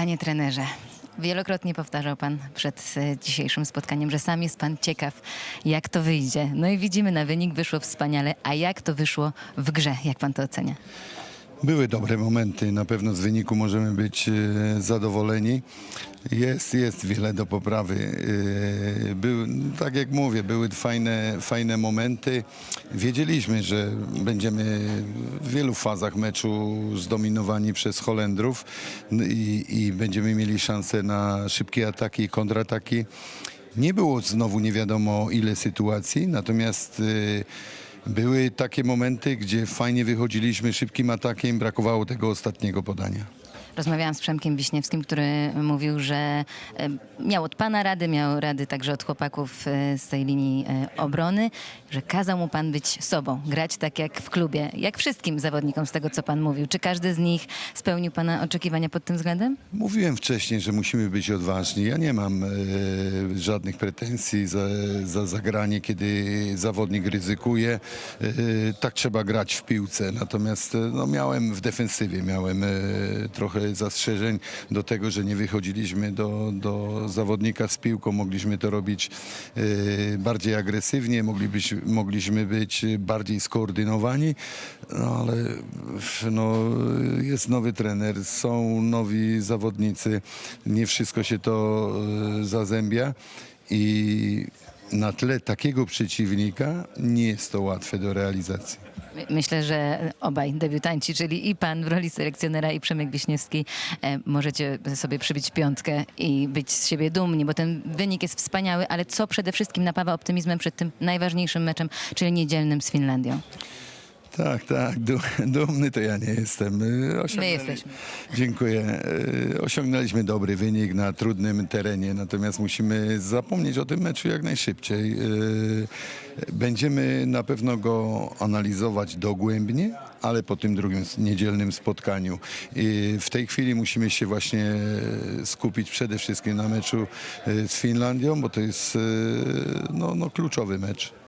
Panie trenerze, wielokrotnie powtarzał pan przed e, dzisiejszym spotkaniem, że sam jest pan ciekaw, jak to wyjdzie. No i widzimy, na wynik wyszło wspaniale, a jak to wyszło w grze? Jak pan to ocenia? Były dobre momenty, na pewno z wyniku możemy być e, zadowoleni. Jest, jest wiele do poprawy. E, Był, tak jak mówię, były fajne, fajne momenty. Wiedzieliśmy, że będziemy w wielu fazach meczu zdominowani przez Holendrów i, i będziemy mieli szansę na szybkie ataki i kontrataki. Nie było znowu nie wiadomo ile sytuacji, natomiast e, były takie momenty, gdzie fajnie wychodziliśmy szybkim atakiem, brakowało tego ostatniego podania. Rozmawiałam z Przemkiem Wiśniewskim, który mówił, że e, miał od pana rady, miał rady także od chłopaków e, z tej linii e, obrony, że kazał mu pan być sobą, grać tak jak w klubie, jak wszystkim zawodnikom z tego, co pan mówił. Czy każdy z nich spełnił pana oczekiwania pod tym względem? Mówiłem wcześniej, że musimy być odważni. Ja nie mam e, żadnych pretensji za, za zagranie, kiedy zawodnik ryzykuje. E, tak trzeba grać w piłce. Natomiast no, miałem w defensywie, miałem e, trochę zastrzeżeń do tego, że nie wychodziliśmy do, do zawodnika z piłką. Mogliśmy to robić e, bardziej agresywnie, moglibyś, mogliśmy być bardziej skoordynowani, no, ale no, jest nowy trener, są nowi zawodnicy, nie wszystko się to e, zazębia i na tle takiego przeciwnika nie jest to łatwe do realizacji. My- Myślę, że obaj debiutanci, czyli i pan w roli selekcjonera i Przemek Wiśniewski, e, możecie sobie przybić piątkę i być z siebie dumni, bo ten wynik jest wspaniały, ale co przede wszystkim napawa optymizmem przed tym najważniejszym meczem, czyli niedzielnym z Finlandią? Tak, tak, du- dumny to ja nie jestem. E, osiągnęli- jesteśmy. Dziękuję. E, Osiągnęliśmy dobry wynik na trudnym terenie, natomiast musimy zapomnieć o tym meczu jak najszybciej. E, Będziemy na pewno go analizować dogłębnie, ale po tym drugim niedzielnym spotkaniu. I w tej chwili musimy się właśnie skupić przede wszystkim na meczu z Finlandią, bo to jest no, no, kluczowy mecz.